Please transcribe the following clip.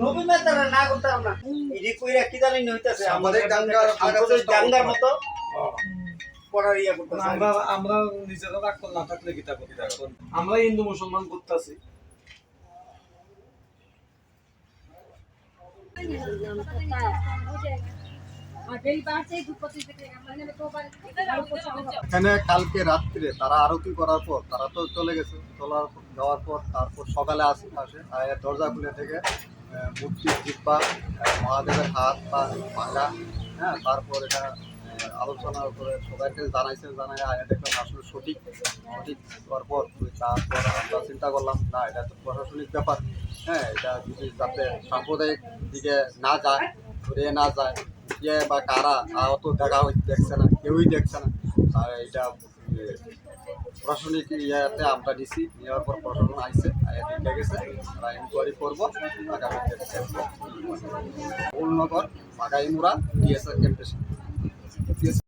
নবী মেতারা না করতাম না ইডি কইরা কি জানি হইতাছে সামাজিক দাঙ্গার আমাদের দাঙ্গার মতো হ্যাঁ। ইয়া করতেছে আমরা আমরা নিজেরা রাগ না থাকলে কি এখন আমরা হিন্দু মুসলমান করতেছি। এখানে কালকে রাত্রে তারা আরতি করার পর, তারা তো চলে গেছে, চলার যাওয়ার পর, তারপর সকালে আসে আসে। দরজা খুলে থেকে মূর্তির জিব্বা মহাদেবের হাত, পা ভাঙা হ্যাঁ তারপর এটা আলোচনার করে সবাইকে জানাইছে জানাই আয়া দেখলাম আসলে সঠিক সঠিক হওয়ার পর, তারপর আমরা চিন্তা করলাম, না, এটা তো প্রশাসনিক ব্যাপার। হ্যাঁ এটা যদি যাতে সাম্প্রদায়িক দিকে না যায় ঘুরে না যায় কে বা কারা অত দেখা দেখছে না, কেউই দেখছে না। আর এটা প্রশাসনিক ইয়াতে আমরা নিছি নেওয়ার পর প্রশাসন আইসে দেখে গেছে। আমরা ইনকোয়ারি করব উলনগর বাগাইমুরা ডিএসআর ক্যাম্পের সামনে।